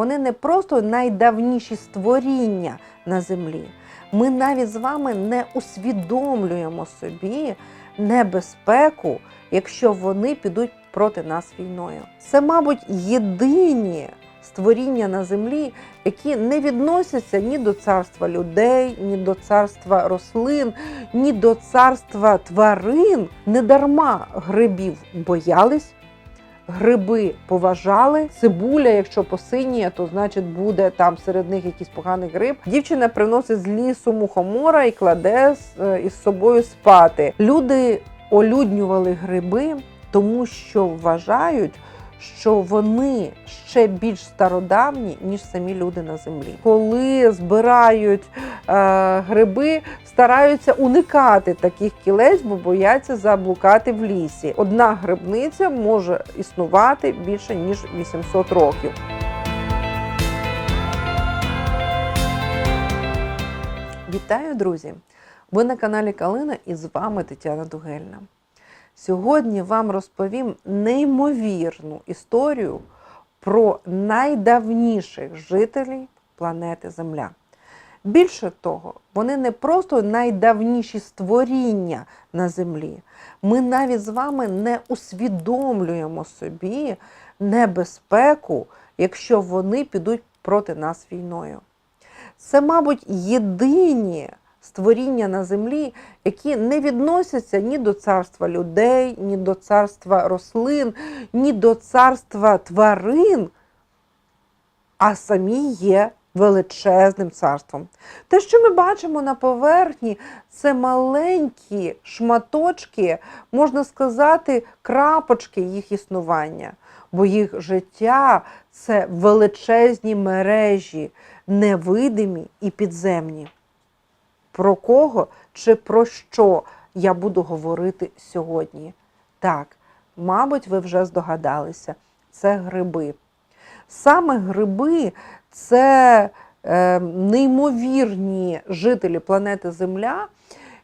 Вони не просто найдавніші створіння на землі. Ми навіть з вами не усвідомлюємо собі небезпеку, якщо вони підуть проти нас війною. Це, мабуть, єдині створіння на землі, які не відносяться ні до царства людей, ні до царства рослин, ні до царства тварин. Недарма грибів боялись. Гриби поважали, цибуля, якщо посиніє, то значить буде там серед них якийсь поганий гриб. Дівчина приносить з лісу мухомора і кладе е, із собою спати. Люди олюднювали гриби, тому що вважають, що вони ще більш стародавні, ніж самі люди на землі. Коли збирають гриби, стараються уникати таких кілець, бо бояться заблукати в лісі. Одна грибниця може існувати більше ніж 800 років. Вітаю, друзі! Ви на каналі Калина і з вами Тетяна Дугельна. Сьогодні вам розповім неймовірну історію про найдавніших жителів планети Земля. Більше того, вони не просто найдавніші створіння на землі. Ми навіть з вами не усвідомлюємо собі небезпеку, якщо вони підуть проти нас війною. Це, мабуть, єдині створіння на землі, які не відносяться ні до царства людей, ні до царства рослин, ні до царства тварин, а самі є величезним царством. Те, що ми бачимо на поверхні, це маленькі шматочки, можна сказати, крапочки їх існування, бо їх життя це величезні мережі, невидимі і підземні. Про кого чи про що я буду говорити сьогодні? Так, мабуть, ви вже здогадалися, це гриби. Саме гриби це е, неймовірні жителі планети Земля,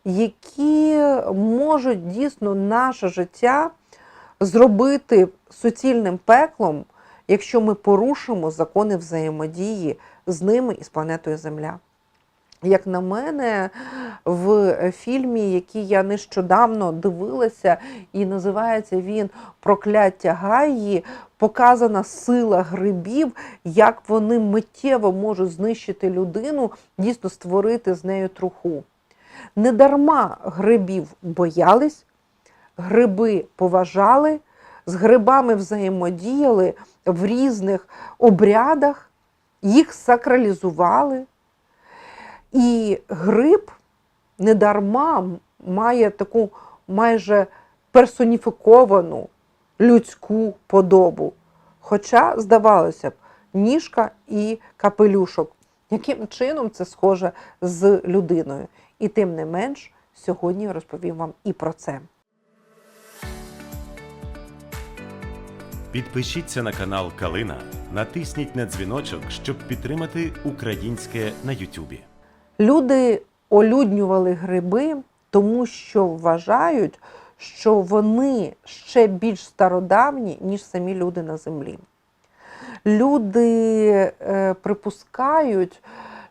які можуть дійсно наше життя зробити суцільним пеклом, якщо ми порушимо закони взаємодії з ними і з планетою Земля. Як на мене, в фільмі, який я нещодавно дивилася, і називається він Прокляття Гаї, показана сила грибів, як вони миттєво можуть знищити людину, дійсно створити з нею труху. Недарма грибів боялись, гриби поважали, з грибами взаємодіяли в різних обрядах, їх сакралізували. І гриб недарма має таку майже персоніфіковану людську подобу. Хоча, здавалося б, ніжка і капелюшок. Яким чином це схоже з людиною? І тим не менш, сьогодні розповім вам і про це. Підпишіться на канал Калина, натисніть на дзвіночок, щоб підтримати українське на Ютубі. Люди олюднювали гриби, тому що вважають, що вони ще більш стародавні, ніж самі люди на землі. Люди е, припускають,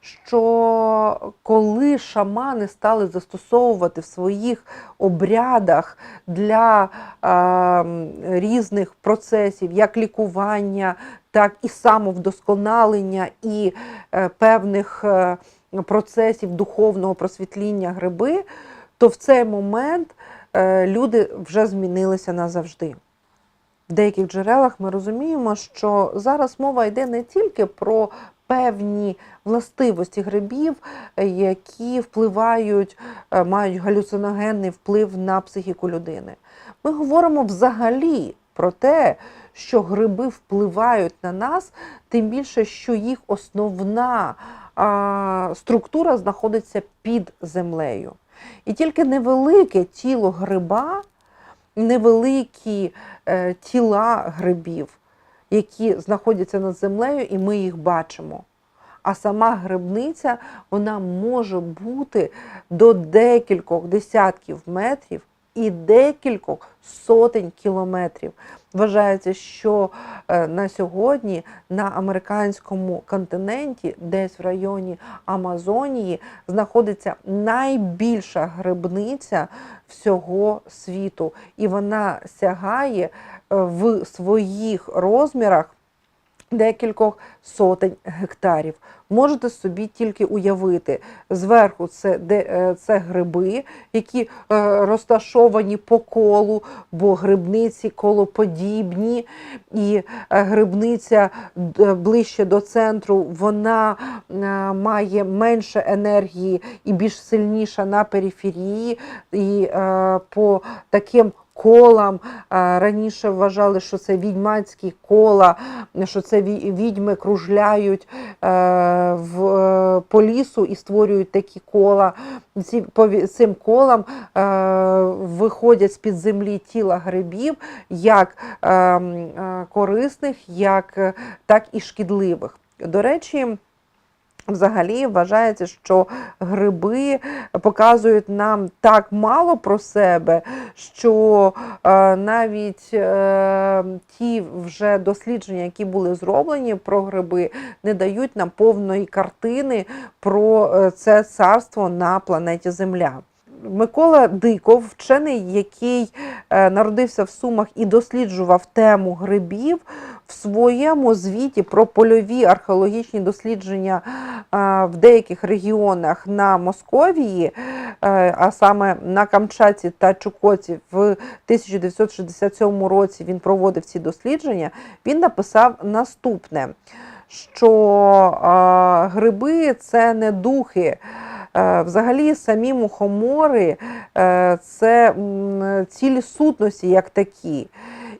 що коли шамани стали застосовувати в своїх обрядах для е, різних процесів, як лікування, так і самовдосконалення, і е, певних е, процесів духовного просвітління гриби, то в цей момент люди вже змінилися назавжди. В деяких джерелах ми розуміємо, що зараз мова йде не тільки про певні властивості грибів, е, які впливають, е, мають галюциногенний вплив на психіку людини. Ми говоримо взагалі про те, що гриби впливають на нас, тим більше, що їх основна структура знаходиться під землею. І тільки невелике тіло гриба, невеликі е, тіла грибів, які знаходяться над землею, і ми їх бачимо. А сама грибниця вона може бути до декількох десятків метрів і декількох сотень кілометрів. Вважається, що е, на сьогодні на американському континенті, десь в районі Амазонії, знаходиться найбільша грибниця всього світу, і вона сягає е, в своїх розмірах декількох сотень гектарів. Можете собі тільки уявити, зверху це, де, е, це гриби, які е, розташовані по колу, бо грибниці колоподібні, і е, грибниця ближче до центру, вона має менше енергії і більш сильніша на периферії. І по таким колам раніше вважали, що це відьмацькі кола, що це відьми кружляють е, в, е, по лісу і створюють такі кола. Ці, по цим колам е, виходять з-під землі тіла грибів, як е, м, е, корисних, як, так і шкідливих. До речі, Взагалі вважається, що гриби показують нам так мало про себе, що е, навіть е, ті вже дослідження, які були зроблені про гриби, не дають нам повної картини про е, це царство на планеті Земля. Микола Диков, вчений, який е, народився в Сумах і досліджував тему грибів, в своєму звіті про польові археологічні дослідження е, в деяких регіонах на Московії, е, а саме на Камчатці та Чукоті в 1967 році він проводив ці дослідження, він написав наступне: що гриби це не духи. Е, Взагалі, самі мухомори е, це цілі сутності як такі.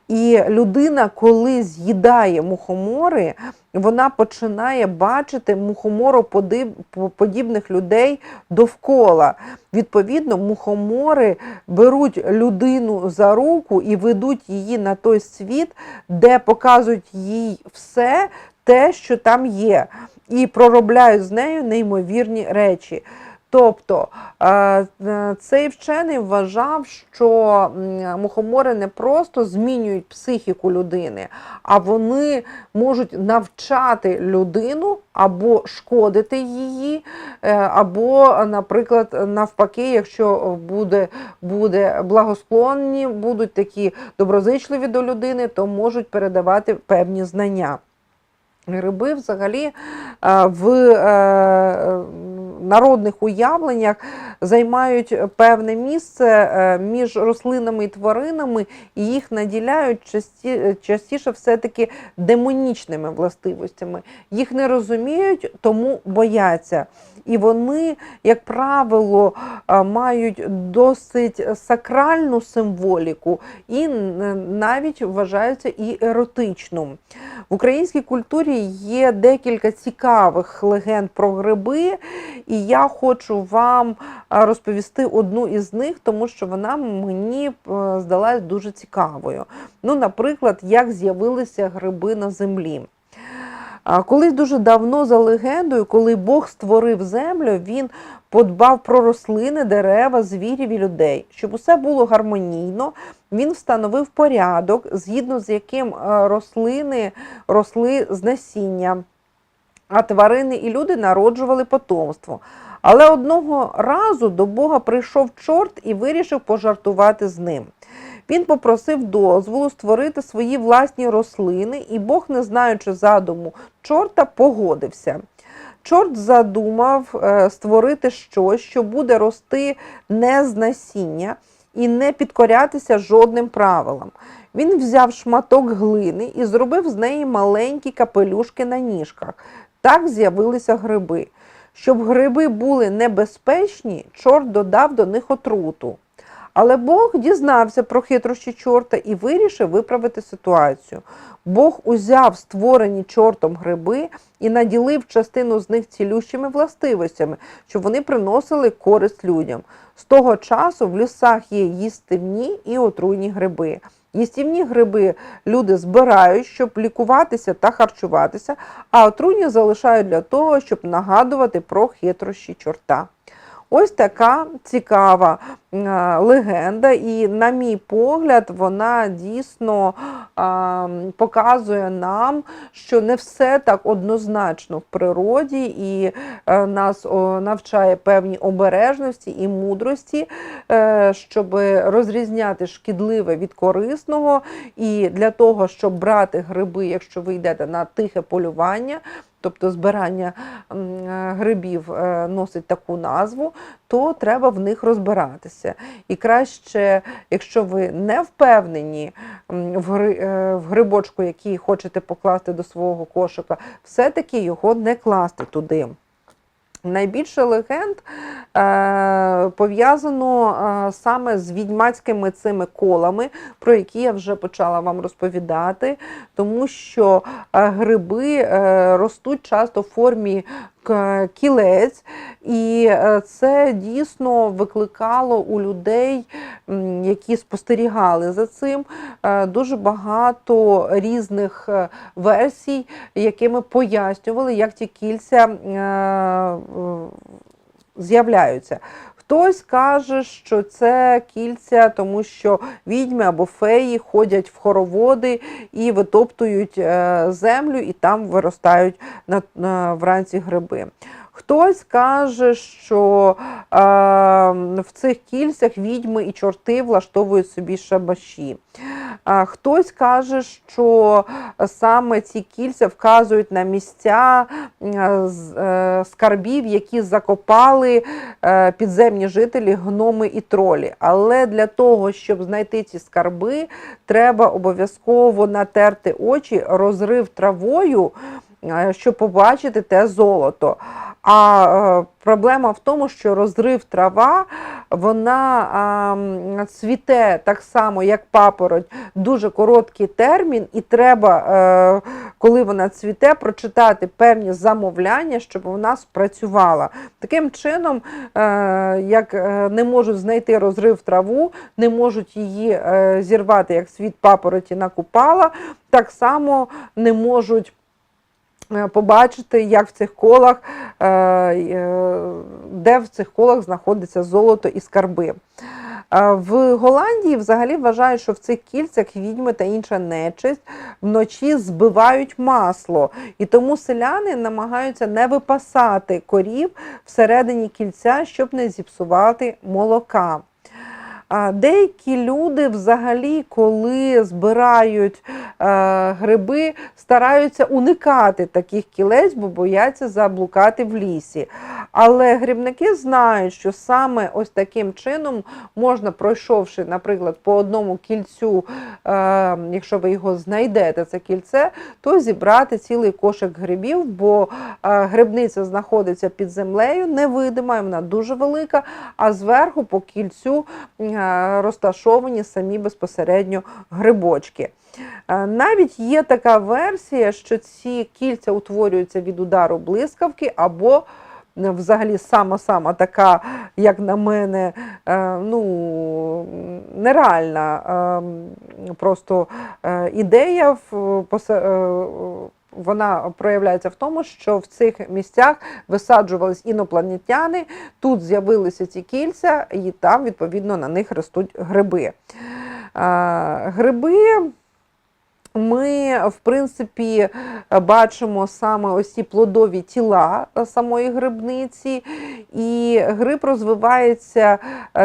І людина, коли з'їдає мухомори, вона починає бачити мухомороподібних людей довкола. Відповідно, мухомори беруть людину за руку і ведуть її на той світ, де показують їй все те, що там є, і проробляють з нею неймовірні речі. Тобто е, е, цей вчений вважав, що мухомори не просто змінюють психіку людини, а вони можуть навчати людину або шкодити її, е, або, наприклад, навпаки, якщо буде, буде благосклонні, будуть такі доброзичливі до людини, то можуть передавати певні знання. Гриби взагалі е, в е, народних уявленнях займають певне місце е, між рослинами і тваринами, і їх наділяють часті, частіше все-таки демонічними властивостями. Їх не розуміють, тому бояться. І вони, як правило, е, мають досить сакральну символіку і навіть вважаються і еротичну. В українській культурі є декілька цікавих легенд про гриби, і я хочу вам розповісти одну із них, тому що вона мені е, здалась дуже цікавою. Ну, наприклад, як з'явилися гриби на землі. Колись дуже давно, за легендою, коли Бог створив землю, він подбав про рослини, дерева, звірів і людей. Щоб усе було гармонійно, він встановив порядок, згідно з яким е, рослини росли з насіння, а тварини і люди народжували потомство. Але одного разу до Бога прийшов чорт і вирішив пожартувати з ним. Він попросив дозволу створити свої власні рослини, і Бог, не знаючи задуму чорта, погодився. Чорт задумав е, створити щось, що буде рости не з насіння і не підкорятися жодним правилам. Він взяв шматок глини і зробив з неї маленькі капелюшки на ніжках. Так з'явилися гриби. Щоб гриби були небезпечні, чорт додав до них отруту. Але Бог дізнався про хитрощі чорта і вирішив виправити ситуацію. Бог узяв створені чортом гриби і наділив частину з них цілющими властивостями, щоб вони приносили користь людям. З того часу в лісах є їстивні і отруйні гриби. Їстівні гриби люди збирають, щоб лікуватися та харчуватися, а отруйні залишають для того, щоб нагадувати про хитрощі чорта. Ось така цікава е, легенда, і, на мій погляд, вона дійсно показує нам, що не все так однозначно в природі, і е, нас навчає певній обережності і мудрості, е, щоб розрізняти шкідливе від корисного. І для того, щоб брати гриби, якщо ви йдете на тихе полювання, тобто збирання е, грибів е, носить таку назву, то треба в них розбиратися. І краще, якщо ви не впевнені е, в грибочку, який хочете покласти до свого кошика, все-таки його не класти туди. Найбільше легенд е, пов'язано е, саме з відьмацькими цими колами, про які я вже почала вам розповідати, тому що е, гриби е, ростуть часто в формі кілець, і е, це дійсно викликало у людей, які спостерігали за цим, е, дуже багато різних е, версій, якими пояснювали, як ті кільця е, е, з'являються. Хтось каже, що це кільця, тому що відьми або феї ходять в хороводи і витоптують е, землю, і там виростають вранці гриби. Хтось каже, що е, в цих кільцях відьми і чорти влаштовують собі шабаші. Хтось каже, що саме ці кільця вказують на місця е, е, скарбів, які закопали е, підземні жителі, гноми і тролі. Але для того, щоб знайти ці скарби, треба обов'язково натерти очі, розрив травою, е, щоб побачити те золото. А е, проблема в тому, що розрив трава, вона цвіте так само, як папороть, дуже короткий термін, і треба, е, коли вона цвіте, прочитати певні замовляння, щоб вона спрацювала. Таким чином, е, як е, не можуть знайти розрив траву, не можуть її е, зірвати, як світ папороті накупала, так само не можуть е, побачити, як в цих колах, е, е, де в цих колах знаходиться золото і скарби. Е, В Голландії взагалі вважають, що в цих кільцях відьми та інша нечисть вночі збивають масло, і тому селяни намагаються не випасати корів всередині кільця, щоб не зіпсувати молока. Деякі люди взагалі, коли збирають е, гриби, стараються уникати таких кілець, бо бояться заблукати в лісі. Але грибники знають, що саме ось таким чином можна, пройшовши, наприклад, по одному кільцю, е, якщо ви його знайдете, це кільце, то зібрати цілий кошик грибів, бо е, грибниця знаходиться під землею, невидима, вона дуже велика, а зверху по кільцю розташовані самі безпосередньо грибочки. Е, Навіть є така версія, що ці кільця утворюються від удару блискавки або е, взагалі сама-сама така, як на мене, е, ну, нереальна е, просто е, ідея в е, вона проявляється в тому, що в цих місцях висаджувались інопланетяни, тут з'явилися ці кільця, і там, відповідно, на них ростуть гриби. Гриби. Ми, в принципі, бачимо саме ось ці плодові тіла самої грибниці, і гриб розвивається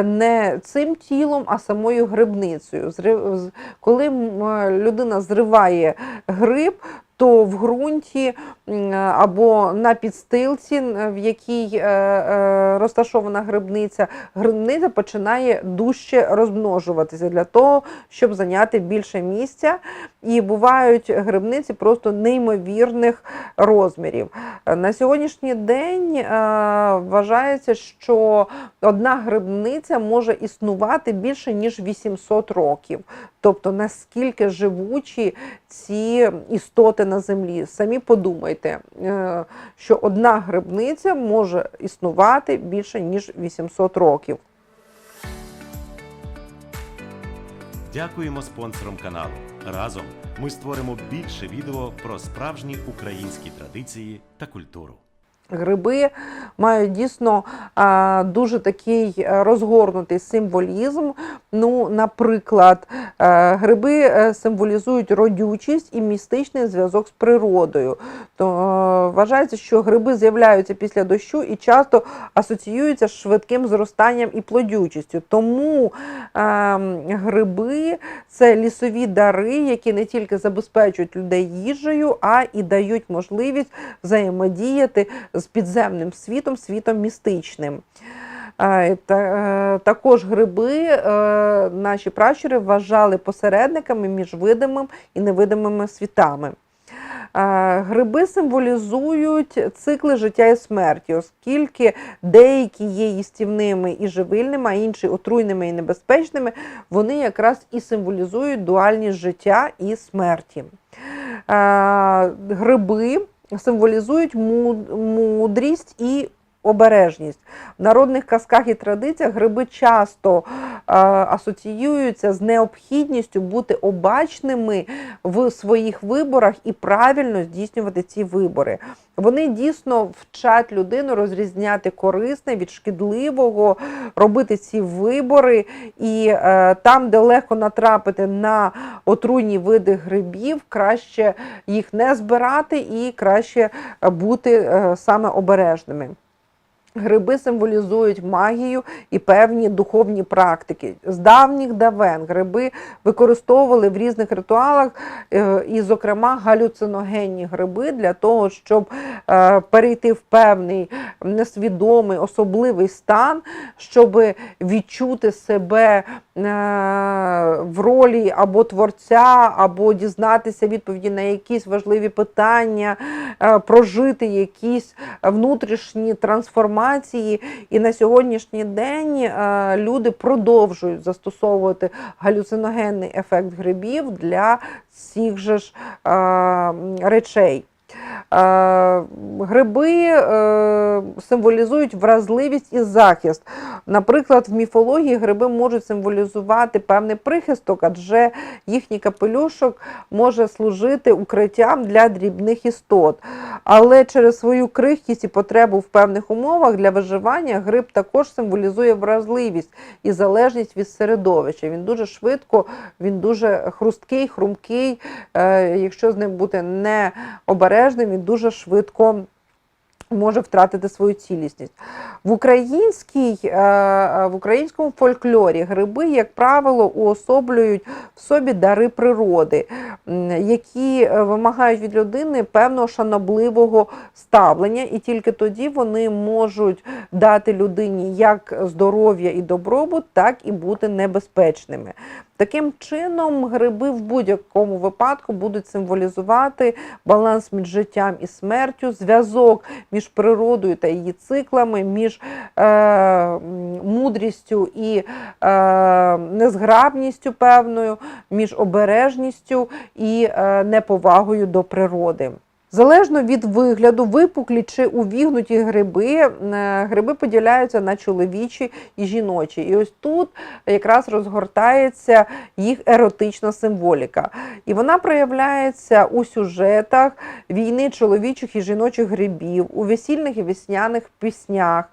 не цим тілом, а самою грибницею. Коли людина зриває гриб, то в ґрунті або на підстилці, в якій е, е, розташована грибниця, грибниця починає дужче розмножуватися для того, щоб зайняти більше місця. І бувають грибниці просто неймовірних розмірів. На сьогоднішній день е, вважається, що одна грибниця може існувати більше ніж 800 років. Тобто наскільки живучі ці істоти на землі. Самі подумайте, е, що одна грибниця може існувати більше ніж 800 років. Дякуємо спонсорам каналу. Разом ми створимо більше відео про справжні українські традиції та культуру. Гриби мають дійсно дуже такий е, розгорнутий символізм. Ну, наприклад, е, гриби е, символізують родючість і містичний зв'язок з природою. То вважається, що гриби з'являються після дощу і часто асоціюються з швидким зростанням і плодючістю. Тому е, гриби це лісові дари, які не тільки забезпечують людей їжею, а і дають можливість взаємодіяти підземним світом, світом містичним. Е, е, Також гриби е, наші пращури вважали посередниками між видимим і невидимими світами. Гриби символізують цикли життя і смерті, оскільки деякі є їстівними і живильними, а інші отруйними і небезпечними, вони якраз і символізують дуальність життя і смерті. Гриби символізують му- мудрість і обережність. В народних казках і традиціях гриби часто асоціюються з необхідністю бути обачними в своїх виборах і правильно здійснювати ці вибори. Вони дійсно вчать людину розрізняти корисне від шкідливого, робити ці вибори, і е, там, де легко натрапити на отруйні види грибів, краще їх не збирати і краще бути е, саме обережними. Гриби символізують магію і певні духовні практики. З давніх давен гриби використовували в різних ритуалах, е, і, зокрема, галюциногенні гриби для того, щоб е, перейти в певний несвідомий особливий стан, щоб відчути себе е, в ролі або творця, або дізнатися відповіді на якісь важливі питання, прожити якісь внутрішні трансформації. І на сьогоднішній день е, люди продовжують застосовувати галюциногенний ефект грибів для цих же ж е, речей. Е, Гриби е, символізують вразливість і захист. Наприклад, в міфології гриби можуть символізувати певний прихисток, адже їхній капелюшок може служити укриттям для дрібних істот. Але через свою крихкість і потребу в певних умовах для виживання гриб також символізує вразливість і залежність від середовища. Він дуже швидко, він дуже хрусткий, хрумкий. Е, Якщо з ним бути необережним, він дуже швидко може втратити свою цілісність. В, українській, е, е, в українському фольклорі гриби, як правило, уособлюють в собі дари природи, які е, вимагають від людини певного шанобливого ставлення, і тільки тоді вони можуть дати людині як здоров'я і добробут, так і бути небезпечними. Таким чином, гриби в будь-якому випадку будуть символізувати баланс між життям і смертю, зв'язок між природою та її циклами, між е, мудрістю і е, незграбністю певною, між обережністю і е, неповагою до природи. Залежно від вигляду, випуклі чи увігнуті гриби, е, гриби поділяються на чоловічі і жіночі. І ось тут якраз розгортається їх еротична символіка. І вона проявляється у сюжетах війни чоловічих і жіночих грибів, у весільних і весняних піснях.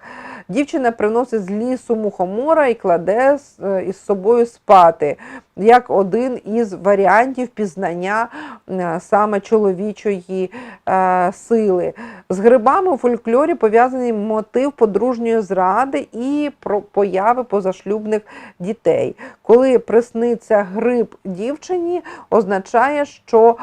Дівчина приносить з лісу мухомора і кладе е, із собою спати, як один із варіантів пізнання е, саме чоловічої е, сили. З грибами у фольклорі пов'язаний мотив подружньої зради і появи позашлюбних дітей. Коли присниться гриб дівчині, означає, що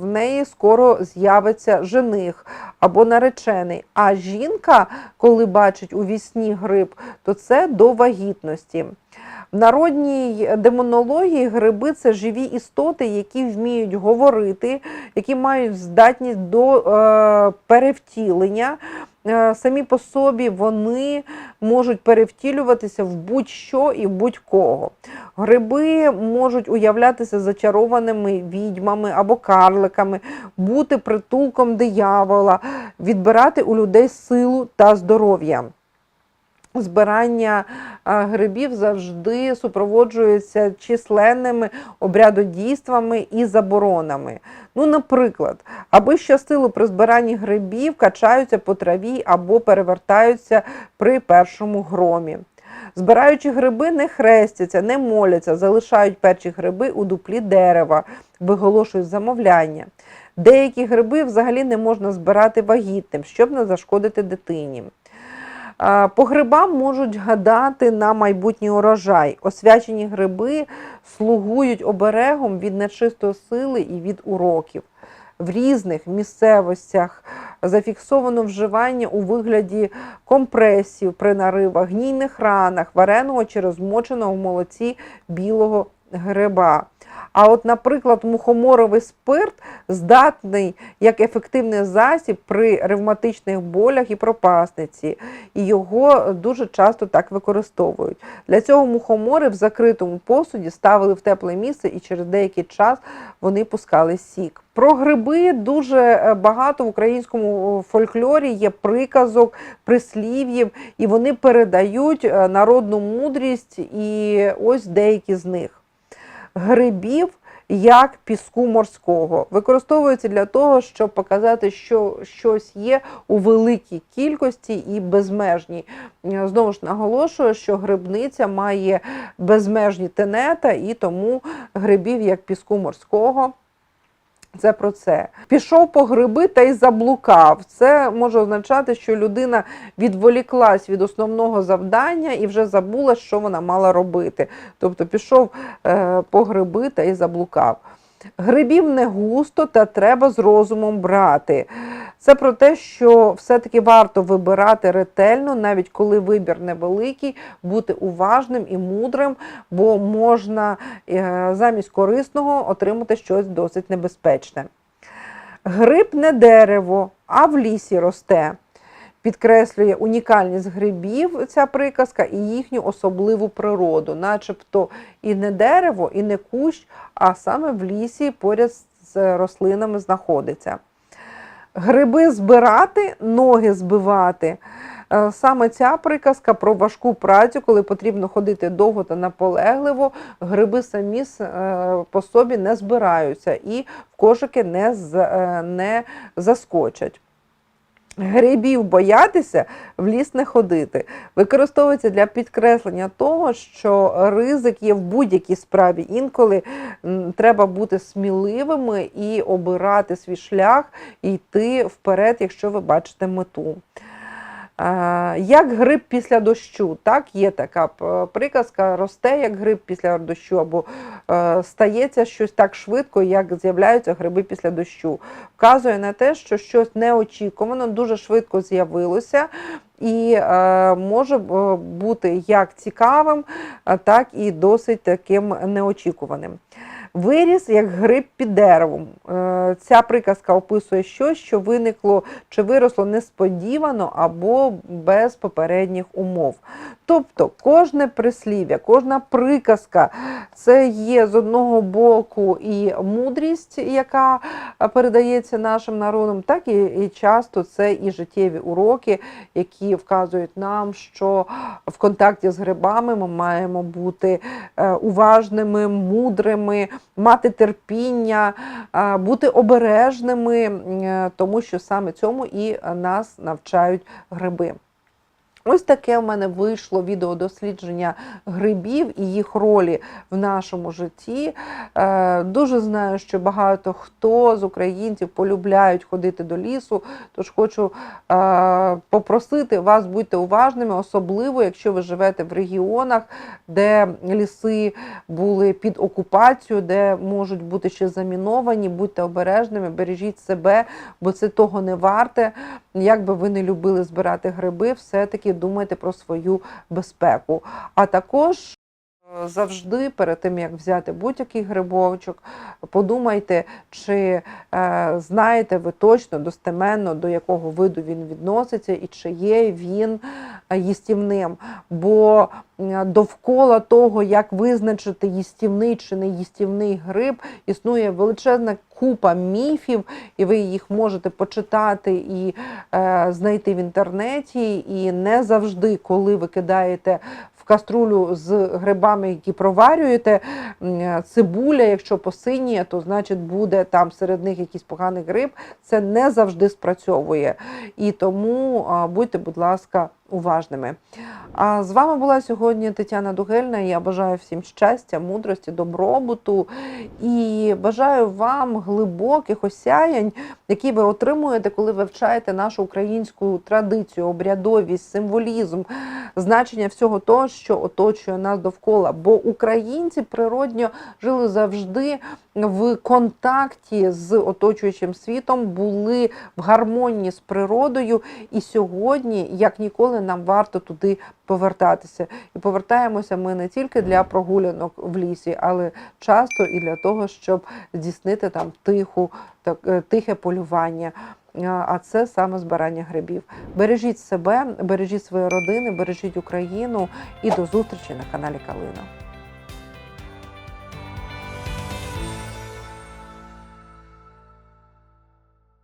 в неї скоро з'явиться жених або наречений. А жінка, коли бачить у вісні гриб, то це до вагітності. В народній демонології гриби це живі істоти, які вміють говорити, які мають здатність до е, перевтілення. Е, Самі по собі вони можуть перевтілюватися в будь-що і в будь-кого. Гриби можуть уявлятися зачарованими відьмами або карликами, бути притулком диявола, відбирати у людей силу та здоров'я. Збирання грибів завжди супроводжується численними обрядодійствами і заборонами. Ну, наприклад, аби щастило при збиранні грибів, качаються по траві або перевертаються при першому громі. Збираючи гриби, не хрестяться, не моляться, залишають перші гриби у дуплі дерева, виголошують замовляння. Деякі гриби взагалі не можна збирати вагітним, щоб не зашкодити дитині. По грибам можуть гадати на майбутній урожай. Освячені гриби слугують оберегом від нечистої сили і від уроків. В різних місцевостях зафіксовано вживання у вигляді компресів при наривах, гнійних ранах, вареного чи розмоченого в молоці білого гриба. А от, наприклад, мухоморовий спирт здатний як ефективний засіб при ревматичних болях і пропасниці, і його дуже часто так використовують. Для цього мухомори в закритому посуді ставили в тепле місце і через деякий час вони пускали сік. Про гриби дуже е, багато в українському фольклорі є приказок, прислів'їв, і вони передають е, народну мудрість, і ось деякі з них грибів як піску морського. Використовується для того, щоб показати, що щось є у великій кількості і безмежній. Е, Знову ж наголошую, що грибниця має безмежні тенета, і тому грибів як піску морського. Це про це. Пішов по гриби та й заблукав. Це може означати, що людина відволіклась від основного завдання і вже забула, що вона мала робити. Тобто пішов е, по гриби та й заблукав. Грибів не густо та треба з розумом брати. Це про те, що все-таки варто вибирати ретельно, навіть коли вибір невеликий, бути уважним і мудрим, бо можна е, замість корисного отримати щось досить небезпечне. Гриб не дерево, а в лісі росте. Підкреслює унікальність грибів ця приказка і їхню особливу природу, начебто і не дерево, і не кущ, а саме в лісі поряд з рослинами знаходиться. Гриби збирати, ноги збивати. Е, Саме ця приказка про важку працю, коли потрібно ходити довго та наполегливо, гриби самі е, по собі не збираються і в кошики не, е, не заскочать. Грибів боятися, в ліс не ходити. Використовується для підкреслення того, що ризик є в будь-якій справі. Інколи треба бути сміливими і обирати свій шлях, і йти вперед, якщо ви бачите мету. Е, Як гриб після дощу, так, є така приказка, росте як гриб після дощу, або е, стається щось так швидко, як з'являються гриби після дощу. Вказує на те, що щось неочікувано, дуже швидко з'явилося, і е, може е, бути як цікавим, так і досить таким неочікуваним. Виріс як гриб під деревом. Е, Ця приказка описує щось, що виникло чи виросло несподівано або без попередніх умов. Тобто кожне прислів'я, кожна приказка це є з одного боку і мудрість, яка передається нашим народам, так і, і часто це і життєві уроки, які вказують нам, що в контакті з грибами ми маємо бути е, уважними, мудрими, мати терпіння, е, бути обережними, е, тому що саме цьому і нас навчають гриби. Ось таке в мене вийшло відеодослідження грибів і їх ролі в нашому житті. Е, Дуже знаю, що багато хто з українців полюбляють ходити до лісу, тож хочу е, попросити вас будьте уважними, особливо якщо ви живете в регіонах, де ліси були під окупацією, де можуть бути ще заміновані. Будьте обережними, бережіть себе, бо це того не варте. Як би ви не любили збирати гриби, все-таки думайте про свою безпеку. А також Завжди перед тим як взяти будь-який грибочок, подумайте, чи е, знаєте ви точно достеменно до якого виду він відноситься і чи є він е, їстівним. Бо довкола того, як визначити їстівний чи не їстівний гриб, існує величезна купа міфів, і ви їх можете почитати і е, знайти в інтернеті. І не завжди, коли ви кидаєте каструлю з грибами, які проварюєте, цибуля, якщо посиніє, то значить буде там серед них якийсь поганий гриб. Це не завжди спрацьовує. І тому будьте, будь ласка, уважними. А з вами була сьогодні Тетяна Дугельна. Я бажаю всім щастя, мудрості, добробуту і бажаю вам глибоких осяянь, які ви отримуєте, коли вивчаєте нашу українську традицію, обрядовість, символізм, значення всього того, що оточує нас довкола. Бо українці природньо жили завжди в контакті з оточуючим світом, були в гармонії з природою, і сьогодні, як ніколи, нам варто туди повертатися. І повертаємося ми не тільки для прогулянок в лісі, але часто і для того, щоб здійснити там тиху, так, е, тихе полювання. А це саме збирання грибів. Бережіть себе, бережіть свої родини, бережіть Україну і до зустрічі на каналі Калина.